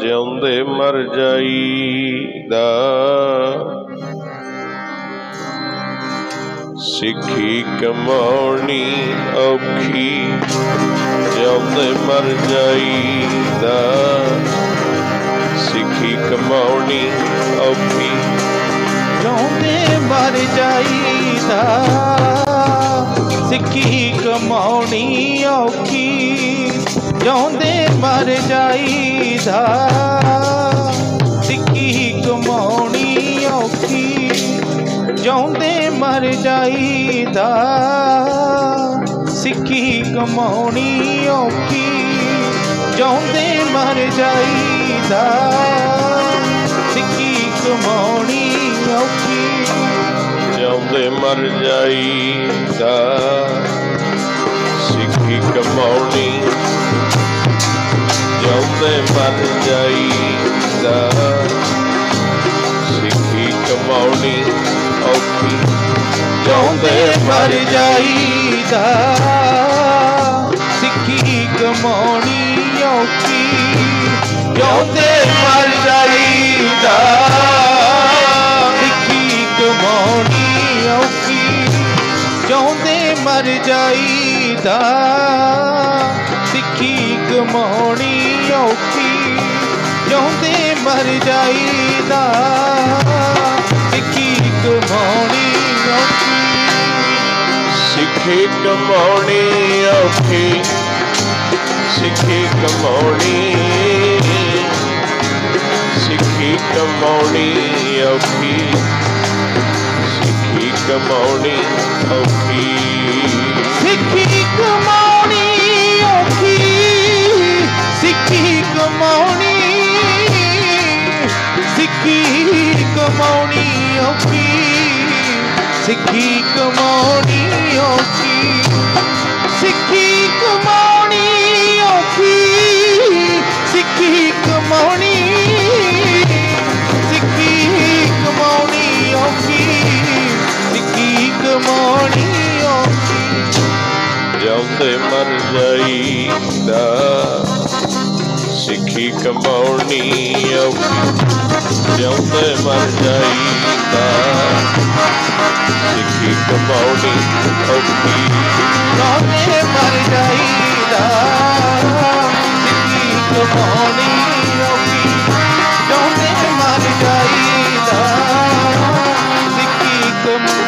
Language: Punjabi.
ਜਿਉਂਦੇ ਮਰ ਜਾਈਦਾ। ਸਿੱਖੀ ਕਮਾਉਣੀ ਔਖੀ, ਜਿਉਂਦੇ ਮਰ ਜਾਈਦਾ। ਸਿੱਖੀ ਕਮਾਉਣੀ ਔਖੀ, ਜਿਉਂਦੇ ਮਰ ਜਾਈਦਾ। ਸਿੱਖੀ ਕਮਾਉਣੀ ਔਖੀ ਜਿਉਂਦੇ ਮਰ ਜਾਈਦਾ। ਸਿੱਖੀ ਕਮਾਉਣੀ ਔਖੀ। ਜਿਉਂਦੇ ਮਰ ਜਾਈਦਾ। ਸਿੱਖੀ ਕਮਾਉਣੀ ਔਖੀ। ਜਿਉਂਦੇ ਮਰ ਜਾਈਦਾ। ਸਿੱਖੀ ਕਮਾਉਣੀ ਔਖੀ। ਜਿਉਂਦੇ ਮਰ ਜਾਈਦਾ। ਸਿੱਖੀ ਕਮਾਉਣੀ ਜਿਉਂਦੇ ਮਰ ਜਾਈਦਾ। ਸਿੱਖੀ ਕਮਾਉਣੀ ਔਖੀ, ਜਿਉਂਦੇ ਮਰ ਜਾਈਦਾ। ਸਿੱਖੀ ਕਮਾਉਣੀ ਔਖੀ, ਜਿਉਂਦੇ ਮਰ ਜਾਈਦਾ। ਸਿੱਖੀ ਕਮਾਉਣੀ ਔਖੀ, ਜਿਉਂਦੇ ਮਰ ਜਾਈਦਾ। ਸਿੱਖੀ ਕਮਾਉਣੀ ਔਖੀ ਜਿਉਂਦੇ ਮਰ ਜਾਈਦਾ। ਸਿੱਖੀ ਕਮਾਉਣੀ ਔਖੀ। ਸਿੱਖੀ ਕਮਾਉਣੀ ਔਖੀ ਸਿੱਖੀ ਕਮਾਉਣੀ ਸਿੱਖੀ ਕਮਾਉਣੀ ਔਖੀ ਸਿੱਖੀ ਕਮਾਉਣੀ ਔਖੀ। ਸਿੱਖੀ ਕਮਾਉਣੀ ਕਮਾਉਣੀ ਔਖੀ ਸਿੱਖੀ ਕਮਾਉਣੀ ਔਖੀ ਸਿੱਖੀ ਕਮਾਉਣੀ ਔਖੀ ਸਿੱਖੀ ਕਮਾਉਣੀ ਸਿੱਖੀ ਕਮਾਉਣੀ ਔਖੀ ਸਿੱਖੀ ਕਮਾਉਣੀ ਔਖੀ ਜਿਉਂਦੇ ਮਰ ਜਾਈਦਾ ਸਿੱਖੀ ਕਮਾਉਣੀ ਔਖੀ ਜਿਉਂਦੇ ਮਰ ਜਾਈਦਾ ਸਿੱਖੀ ਕਮਾਉਣੀ ਔਖੀ ਜਿਉਂਦੇ ਮਰ ਜਾਈਦਾ ਸਿੱਖੀ ਕਮਾਉਣੀ